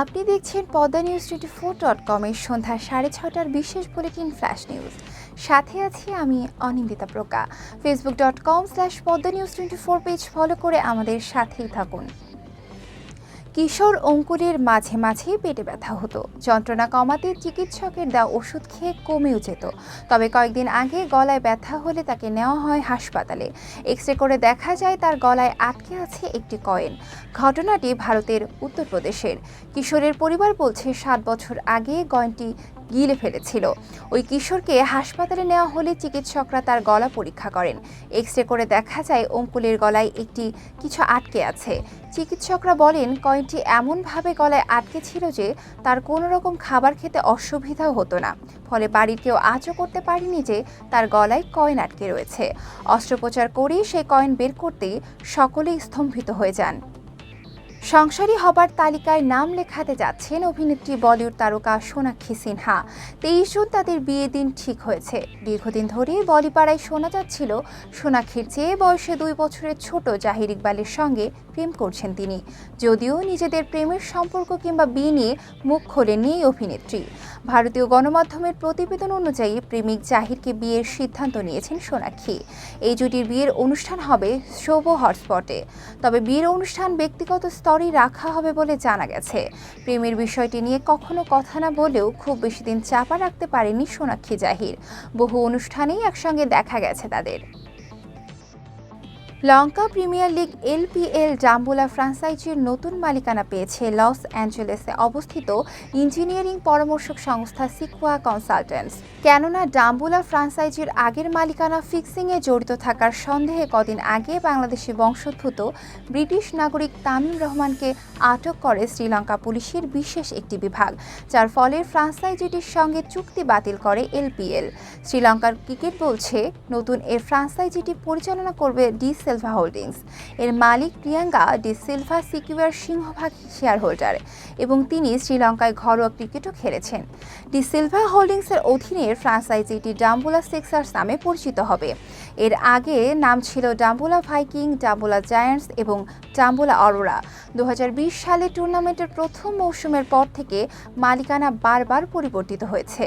আপনি দেখছেন Padma news twenty four dot কমের সন্ধ্যা সাড়ে ছটার বিশেষ বুলেটিন ফ্ল্যাশ নিউজ। সাথে আছি আমি Anindita প্রকা Facebook dot com slash Padma news twenty four page follow করে আমাদের সাথেই থাকুন। কিশোর অঙ্কুরের মাঝে মাঝেই পেটে ব্যথা হতো। যন্ত্রণা কমাতে চিকিৎসকের দেওয়া ওষুধ খেয়ে কমেও যেত। তবে কয়েকদিন আগে গলায় ব্যথা হলে তাকে নেওয়া হয় হাসপাতালে। এক্স রে করে দেখা যায় তার গলায় আটকে আছে একটি কয়েন। ঘটনাটি ভারতের উত্তরপ্রদেশের। কিশোরের পরিবার বলছে, সাত বছর আগে কয়েনটি গিলে ফেলেছিল। ওই কিশোরকে হাসপাতালে নেওয়া হলে চিকিৎসকরা তার গলা পরীক্ষা করেন। এক্স রে করে দেখা যায় অঙ্কুলের গলায় একটি কিছু আটকে আছে। চিকিৎসকরা বলেন, কয়েনটি এমনভাবে গলায় আটকে ছিল যে তার কোনো রকম খাবার খেতে অসুবিধাও হতো না। ফলে বাড়ির কেউ আজও করতে পারেনি যে তার গলায় কয়েন আটকে রয়েছে। অস্ত্রোপচার করেই সেই কয়েন বের করতে সকলেই স্তম্ভিত হয়ে যান। সংসারী হবার তালিকায় নাম লেখাতে যাচ্ছেন অভিনেত্রী বলিউড তারকা সোনাক্ষী সিনহা। তেইশ জুন তাদের বিয়ে দিন ঠিক হয়েছে। দীর্ঘদিন ধরে বলিপাড়ায় শোনা যাচ্ছিল, সোনাক্ষীর চেয়ে বয়সে দুই বছরের ছোট জাহির ইকবালের সঙ্গে প্রেম করছেন তিনি। যদিও নিজেদের প্রেমের সম্পর্ক কিংবা বিয়ে নিয়ে মুখ খোলেননি এই অভিনেত্রী। ভারতীয় গণমাধ্যমের প্রতিবেদন অনুযায়ী প্রেমিক জাহিরকে বিয়ের সিদ্ধান্ত নিয়েছেন সোনাক্ষী। এই জুটির বিয়ের অনুষ্ঠান হবে শোভ হটস্পটে। তবে বিয়ের অনুষ্ঠান ব্যক্তিগত স্তরেই রাখা হবে বলে জানা গেছে। প্রেমের বিষয়টি নিয়ে কখনো কথা না বলেও খুব বেশি দিন চাপা রাখতে পারেনি সোনাক্ষী জাহির। বহু অনুষ্ঠানেই একসঙ্গে দেখা গেছে তাদের। Lanka premier league LPL Dambulla ফ্রাঞ্চাইজির নতুন মালিকানা পেয়েছে লস অ্যাঞ্জেলেসে অবস্থিত ইঞ্জিনিয়ারিং পরামর্শক সংস্থা সিকুয়া কনসালটেন্টস। কেননা ডাম্বুলা ফ্রাঞ্চাইজির আগের মালিকানা ফিক্সিংয়ে জড়িত থাকার সন্দেহে কদিন আগে বাংলাদেশি বংশোদ্ভূত ব্রিটিশ নাগরিক তামিম রহমানকে আটক করে শ্রীলঙ্কা পুলিশের বিশেষ একটি বিভাগ, যার ফলে ফ্রাঞ্চাইজিটির সঙ্গে চুক্তি বাতিল করে এলপিএল শ্রীলঙ্কার ক্রিকেট বলছে, নতুন এর ফ্রাঞ্চাইজিটি পরিচালনা করবে ডি সিলভা হোল্ডিংস। এর মালিক প্রিয়াঙ্কা ডি সিলভা সিকিউয়ার সিংহভাগ শেয়ার হোল্ডার এবং তিনি শ্রীলঙ্কায় ঘরোয়া ক্রিকেটও খেলেছেন। ডি সিলভা হোল্ডিংসের অধীনে ফ্রাঞ্চাইজিটি ডাম্বুলা সিক্সার্স নামে পরিচিত হবে। এর আগে নাম ছিল ডাম্বুলা ভাইকিং, ডাম্বুলা জায়ান্টস এবং ডাম্বুলা অরোরা। দু হাজার বিশ সালে টুর্নামেন্টের প্রথম মৌসুমের পর থেকে মালিকানা বারবার পরিবর্তিত হয়েছে।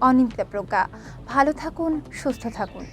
অনিন্দিতা প্রজ্ঞা। ভালো থাকুন সুস্থ থাকুন।